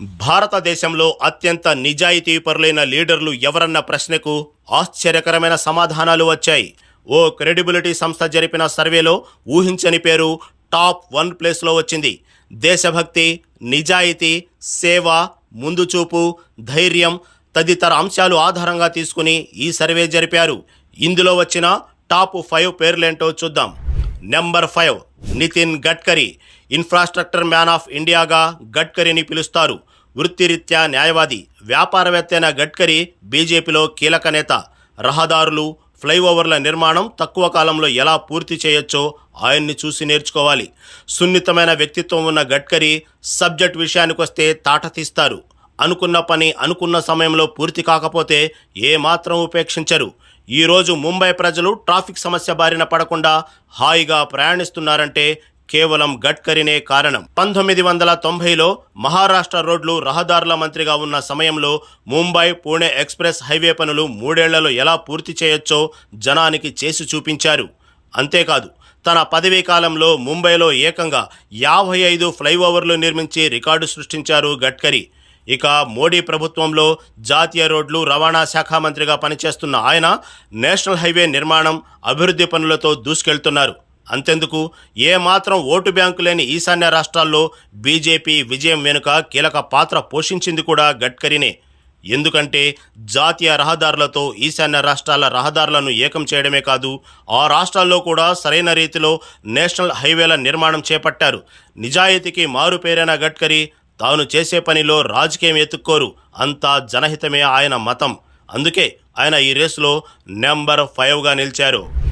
భారతదేశంలో అత్యంత నిజాయితీపరులైన లీడర్లు ఎవరన్న ప్రశ్నకు ఆశ్చర్యకరమైన సమాధానాలు వచ్చాయి. ఓ క్రెడిబిలిటీ సంస్థ జరిపిన సర్వేలో ఊహించని పేరు టాప్ వన్ ప్లేస్లో వచ్చింది. దేశభక్తి నిజాయితీ సేవ ముందుచూపు ధైర్యం తదితర అంశాలు ఆధారంగా తీసుకుని ఈ సర్వే జరిపారు. ఇందులో వచ్చిన టాప్ ఫైవ్ పేర్లేంటో చూద్దాం. Number five Nitin Gadkari infrastructure man of ఇండియాగా గడ్కరీని పిలుస్తారు. వృత్తిరీత్యా న్యాయవాది వ్యాపారవేత్త అయిన గడ్కరీ బీజేపీలో కీలక నేత. రహదారులు ఫ్లైఓవర్ల నిర్మాణం తక్కువ కాలంలో ఎలా పూర్తి చేయొచ్చో ఆయన్ని చూసి నేర్చుకోవాలి. సున్నితమైన వ్యక్తిత్వం ఉన్న గడ్కరీ సబ్జెక్ట్ విషయానికొస్తే తాట తీస్తారు. అనుకున్న పని అనుకున్న సమయంలో పూర్తి కాకపోతే ఏమాత్రం ఉపేక్షించరు. ఈరోజు ముంబై ప్రజలు ట్రాఫిక్ సమస్య బారిన పడకుండా హాయిగా ప్రయాణిస్తున్నారంటే కేవలం గడ్కరీనే కారణం. పంతొమ్మిది వందల తొంభైలో మహారాష్ట్ర రోడ్లు రహదారుల మంత్రిగా ఉన్న సమయంలో ముంబై పూణే ఎక్స్ప్రెస్ హైవే పనులు మూడేళ్ళలో ఎలా పూర్తి చేయొచ్చో జనానికి చేసి చూపించారు. అంతేకాదు తన పదవీ కాలంలో ముంబైలో ఏకంగా యాభై ఐదు ఫ్లైఓవర్లు నిర్మించి రికార్డు సృష్టించారు గడ్కరీ. ఇక మోడీ ప్రభుత్వంలో జాతీయ రోడ్లు రవాణా శాఖ మంత్రిగా పనిచేస్తున్న ఆయన నేషనల్ హైవే నిర్మాణం అభివృద్ధి పనులతో దూసుకెళ్తున్నారు. అంతెందుకు ఏమాత్రం ఓటు బ్యాంకు లేని ఈశాన్య రాష్ట్రాల్లో బీజేపీ విజయం వెనుక కీలక పాత్ర పోషించింది కూడా గడ్కరీనే. ఎందుకంటే జాతీయ రహదారులతో ఈశాన్య రాష్ట్రాల రహదారులను ఏకం చేయడమే కాదు ఆ రాష్ట్రాల్లో కూడా సరైన రీతిలో నేషనల్ హైవేల నిర్మాణం చేపట్టారు. నిజాయితీకి మారుపేరైన గడ్కరీ తాను చేసే పనిలో రాజకీయం ఎత్తుక్కోరు. అంతా జనహితమే ఆయన మతం. అందుకే ఆయన ఈ రేసులో నెంబర్ ఫైవ్గా నిలిచారు.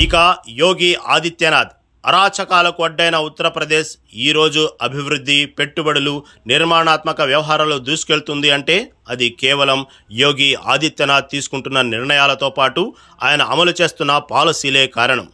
ఇక యోగి ఆదిత్యనాథ్. అరాచకాలకు అడ్డైన ఉత్తరప్రదేశ్ ఈరోజు అభివృద్ధి పెట్టుబడులు నిర్మాణాత్మక వ్యవహారాలు దూసుకెళ్తుంది అంటే అది కేవలం యోగి ఆదిత్యనాథ్ తీసుకుంటున్న నిర్ణయాలతో పాటు ఆయన అమలు చేస్తున్న పాలసీలే కారణం.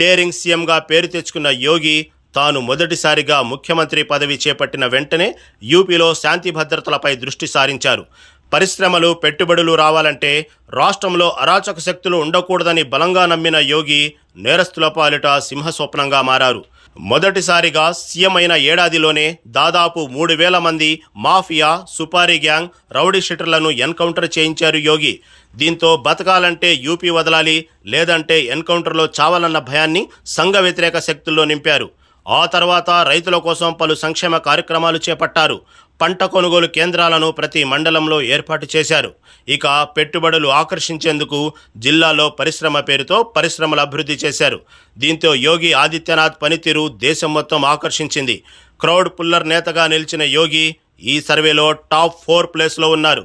డేరింగ్ సీఎంగా పేరు తెచ్చుకున్న యోగి తాను మొదటిసారిగా ముఖ్యమంత్రి పదవి చేపట్టిన వెంటనే యూపీలో శాంతి భద్రతలపై దృష్టి సారించారు. పరిశ్రమలు పెట్టుబడులు రావాలంటే రాష్ట్రంలో అరాచక శక్తులు ఉండకూడదని బలంగా నమ్మిన యోగి నేరస్తుల పాలిట సింహస్వప్నంగా మారారు. మొదటిసారిగా సీఎం అయిన ఏడాదిలోనే దాదాపు మూడు వేల మంది మాఫియా సుపారీ గ్యాంగ్ రౌడీ షీటర్లను ఎన్కౌంటర్ చేయించారు యోగి. దీంతో బతకాలంటే యూపీ వదలాలి లేదంటే ఎన్కౌంటర్లో చావాలన్న భయాన్ని సంఘ వ్యతిరేక శక్తుల్లో నింపారు. ఆ తర్వాత రైతుల కోసం పలు సంక్షేమ కార్యక్రమాలు చేపట్టారు. పంట కొనుగోలు కేంద్రాలను ప్రతి మండలంలో ఏర్పాటు చేశారు. ఇక పెట్టుబడులు ఆకర్షించేందుకు జిల్లాలో పరిశ్రమ పేరుతో పరిశ్రమలు అభివృద్ధి చేశారు. దీంతో యోగి ఆదిత్యనాథ్ పనితీరు దేశం మొత్తం ఆకర్షించింది. క్రౌడ్ పుల్లర్ నేతగా నిలిచిన యోగి ఈ సర్వేలో టాప్ ఫోర్ ప్లేస్లో ఉన్నారు.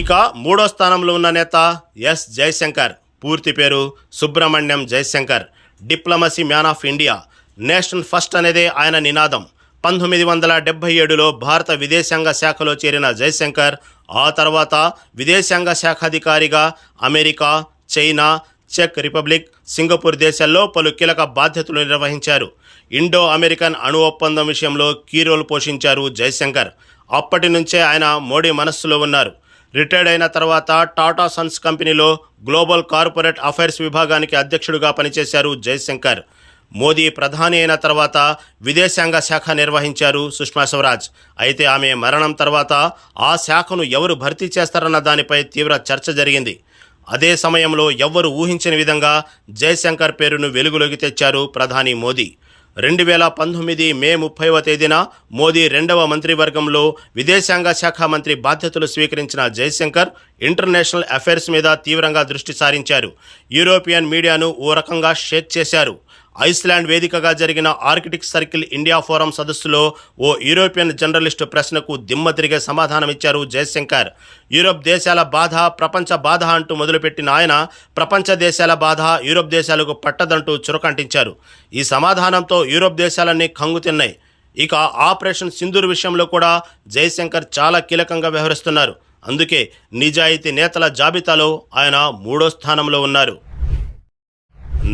ఇక మూడో స్థానంలో ఉన్న నేత ఎస్ జయశంకర్. పూర్తి పేరు Subrahmanyam Jaishankar. Diplomacy man of India. National first అనేదే ఆయన నినాదం. పంతొమ్మిది వందల డెబ్బై ఏడులో భారత విదేశాంగ శాఖలో చేరిన జయశంకర్ ఆ తర్వాత విదేశాంగ శాఖ అధికారిగా అమెరికా చైనా చెక్ రిపబ్లిక్ సింగపూర్ దేశాల్లో పలు కీలక బాధ్యతలు నిర్వహించారు. ఇండో అమెరికన్ అణు ఒప్పందం విషయంలో కీ రోల్ పోషించారు జయశంకర్. అప్పటి నుంచే ఆయన మోడీ మనస్సులో ఉన్నారు. రిటైర్డ్ అయిన తర్వాత టాటా సన్స్ కంపెనీలో గ్లోబల్ కార్పొరేట్ అఫైర్స్ విభాగానికి అధ్యక్షుడిగా పనిచేశారు జయశంకర్. మోదీ ప్రధాని అయిన తర్వాత విదేశాంగ శాఖ నిర్వహించారు సుష్మా స్వరాజ్. అయితే ఆమె మరణం తర్వాత ఆ శాఖను ఎవరు భర్తీ చేస్తారన్న దానిపై తీవ్ర చర్చ జరిగింది. అదే సమయంలో ఎవ్వరు ఊహించని విధంగా జయశంకర్ పేరును వెలుగులోకి తెచ్చారు ప్రధాని మోదీ. రెండు వేల పంతొమ్మిది మే ముప్పైవ తేదీన మోదీ రెండవ మంత్రివర్గంలో విదేశాంగ శాఖ మంత్రి బాధ్యతలు స్వీకరించిన జయశంకర్ ఇంటర్నేషనల్ అఫైర్స్ మీద తీవ్రంగా దృష్టి సారించారు. యూరోపియన్ మీడియాను ఓ రకంగా షేక్ చేశారు. ఐస్లాండ్ వేదికగా జరిగిన ఆర్కిటిక్ సర్కిల్ ఇండియా ఫోరం సదస్సులో ఓ యూరోపియన్ జర్నలిస్టు ప్రశ్నకు దిమ్మ తిరిగే సమాధానమిచ్చారు జయశంకర్. యూరోప్ దేశాల బాధ ప్రపంచ బాధ అంటూ మొదలుపెట్టిన ఆయన ప్రపంచ దేశాల బాధ యూరోప్ దేశాలకు పట్టదంటూ చురకంటించారు. ఈ సమాధానంతో యూరోప్ దేశాలన్నీ కంగుతిన్నాయి ఇక ఆపరేషన్ సింధూర్ విషయంలో కూడా జయశంకర్ చాలా కీలకంగా వ్యవహరిస్తున్నారు. అందుకే నిజాయితీ నేతల జాబితాలో ఆయన మూడో స్థానంలో ఉన్నారు.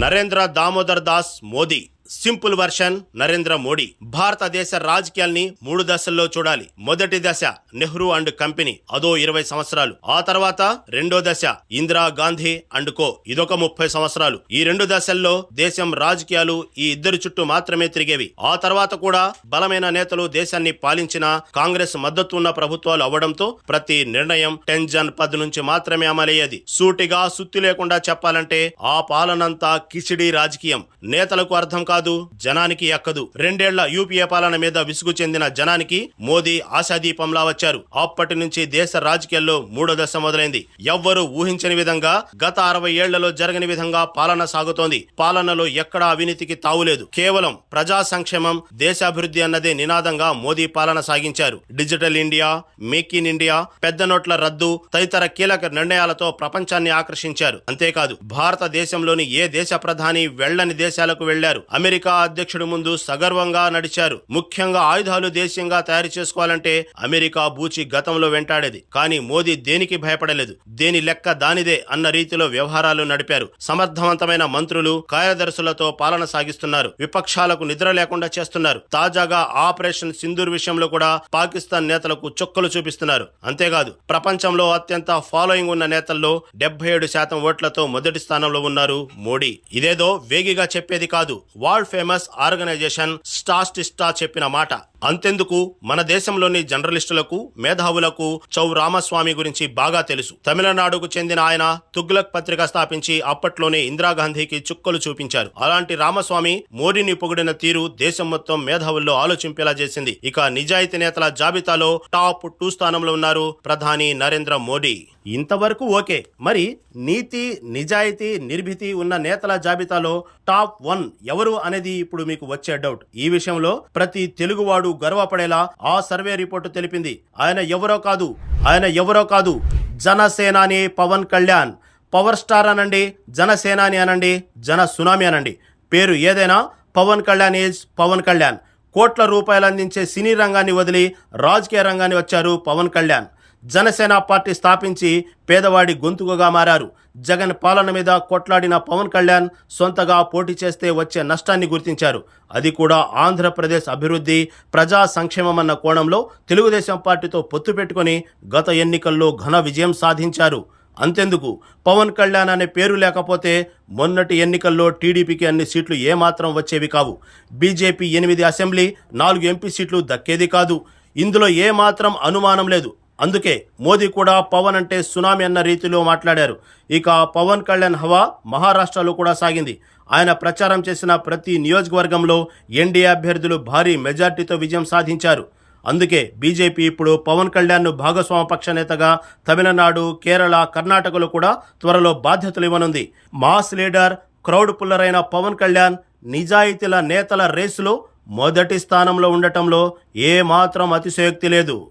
Narendra Damodar Das Modi. Simple version Narendra Modi. భారతదేశ రాజకీయాల్ని మూడు దశల్లో చూడాలి. మొదటి దశ నెహ్రూ అండ్ కంపెనీ అదో ఇరవై సంవత్సరాలు. ఆ తర్వాత రెండో దశ ఇందిరా గాంధీ అండ్ కో ఇదొక ముప్పై సంవత్సరాలు. ఈ రెండు దశల్లో దేశం రాజకీయాలు ఈ ఇద్దరు చుట్టూ మాత్రమే తిరిగేవి. ఆ తర్వాత కూడా బలమైన నేతలు దేశాన్ని పాలించిన కాంగ్రెస్ మద్దతు ఉన్న ప్రభుత్వాలు అవ్వడంతో ప్రతి నిర్ణయం టెన్జన్ పద్ నుంచి మాత్రమే అమలయ్యేది. సూటిగా సుత్తి లేకుండా చెప్పాలంటే ఆ పాలనంతా కిచిడి రాజకీయం. నేతలకు అర్థం కాదు. జనానికి ఎక్కదు. రెండేళ్ళ యూపీఏ పాలన మీద విసుగు చెందిన జనానికి మోదీ ఆశాదీపంలా వచ్చారు. అప్పటి నుంచి దేశ రాజకీయాల్లో మూడో దశ మొదలైంది. ఎవ్వరూ ఊహించని విధంగా గత అరవై ఏళ్ళలో జరగని విధంగా పాలన సాగుతోంది. పాలనలో ఎక్కడా అవినీతికి తావులేదు కేవలం ప్రజా సంక్షేమం దేశాభివృద్ధి అన్నదే నినాదంగా మోదీ పాలన సాగించారు. Digital India make in India పెద్ద నోట్ల రద్దు తదితర కీలక నిర్ణయాలతో ప్రపంచాన్ని ఆకర్షించారు. అంతేకాదు భారతదేశంలోని ఏ దేశ ప్రధాని వెళ్ళని దేశాలకు వెళ్ళారు అమెరికా అమెరికా అధ్యక్షుడి ముందు సగర్వంగా నడిచారు. ముఖ్యంగా ఆయుధాలు దేశీయంగా తయారు చేసుకోవాలంటే అమెరికా బూచి గతంలో వెంటాడేది. కానీ మోదీ దేనికి భయపడలేదు? దేని లెక్క దానిదే అన్న రీతిలో వ్యవహారాలు నడిపారు. సమర్థవంతమైన మంత్రులు కార్యదర్శులతో పాలన సాగిస్తున్నారు. విపక్షాలకు నిద్ర లేకుండా చేస్తున్నారు. తాజాగా ఆపరేషన్ సింధూర్ విషయంలో కూడా పాకిస్తాన్ నేతలకు చుక్కలు చూపిస్తున్నారు. అంతేకాదు ప్రపంచంలో అత్యంత ఫాలోయింగ్ ఉన్న నేతల్లో డెబ్బై ఏడు శాతం ఓట్లతో మొదటి స్థానంలో ఉన్నారు మోడీ. ఇదేదో వేగిగా చెప్పేది కాదు. వరల్డ్ ఫేమస్ ఆర్గనైజేషన్ స్టాస్టిస్టా చెప్పిన మాట. అంతెందుకు? మన దేశంలోని జర్నలిస్టులకు మేధావులకు చౌ రామస్వామి గురించి బాగా తెలుసు. తమిళనాడుకు చెందిన ఆయన తుగ్లక్ పత్రిక స్థాపించి అప్పట్లోనే ఇందిరాగాంధీకి చుక్కలు చూపించారు. అలాంటి రామస్వామి మోడీని పొగిడిన తీరు దేశం మొత్తం మేధావుల్లో ఆలోచింపేలా చేసింది. ఇక నిజాయితీ నేతల జాబితాలో టాప్ టూ స్థానంలో ఉన్నారు ప్రధాని నరేంద్ర మోడీ. ఇంతవరకు ఓకే. మరి నీతి నిజాయితీ నిర్భీతి ఉన్న నేతల జాబితాలో టాప్ వన్ ఎవరు అనేది ఇప్పుడు మీకు వచ్చే డౌట్. ఈ విషయంలో ప్రతి తెలుగువాడు గర్వపడేలా ఆ సర్వే రిపోర్టు తెలిపింది. ఆయన ఎవరో కాదు ఆయన ఎవరో కాదు జనసేనాని పవన్ కళ్యాణ్. పవర్ స్టార్ అనండి జనసేనాని అనండి జన సునామీ అనండి. పేరు ఏదైనా పవన్ కళ్యాణ్ ఈజ్ పవన్ కళ్యాణ్. కోట్ల రూపాయలు అందించే సినీ రంగాన్ని వదిలి రాజకీయ రంగాన్ని వచ్చారు పవన్ కళ్యాణ్. జనసేన పార్టీ స్థాపించి పేదవాడి గొంతుకగా మారారు. జగన్ పాలన మీద కొట్లాడిన పవన్ కళ్యాణ్ సొంతగా పోటీ చేస్తే వచ్చే నష్టాన్ని గుర్తించారు. అది కూడా ఆంధ్రప్రదేశ్ అభివృద్ధి ప్రజా సంక్షేమం అన్న కోణంలో తెలుగుదేశం పార్టీతో పొత్తు పెట్టుకొని గత ఎన్నికల్లో ఘన విజయం సాధించారు. అంతెందుకు? పవన్ కళ్యాణ్ అనే పేరు లేకపోతే మొన్నటి ఎన్నికల్లో టీడీపీకి అన్ని సీట్లు ఏమాత్రం వచ్చేవి కావు. బీజేపీ ఎనిమిది అసెంబ్లీ నాలుగు ఎంపీ సీట్లు దక్కేది కాదు. ఇందులో ఏమాత్రం అనుమానం లేదు. అందుకే మోదీ కూడా పవన్ అంటే సునామీ అన్న రీతిలో మాట్లాడారు. ఇక పవన్ కళ్యాణ్ హవా మహారాష్ట్రలో కూడా సాగింది. ఆయన ప్రచారం చేసిన ప్రతి నియోజకవర్గంలో ఎన్డీఏ అభ్యర్థులు భారీ మెజార్టీతో విజయం సాధించారు. అందుకే బీజేపీ ఇప్పుడు పవన్ కళ్యాణ్ను భాగస్వామ పక్ష నేతగా తమిళనాడు కేరళ కర్ణాటకలో కూడా త్వరలో బాధ్యతలు ఇవ్వనుంది. మాస్ లీడర్ క్రౌడ్ పుల్లర్ అయిన పవన్ కళ్యాణ్ నిజాయితీల నేతల రేసులో మొదటి స్థానంలో ఉండటంలో ఏమాత్రం అతిశయోక్తి లేదు.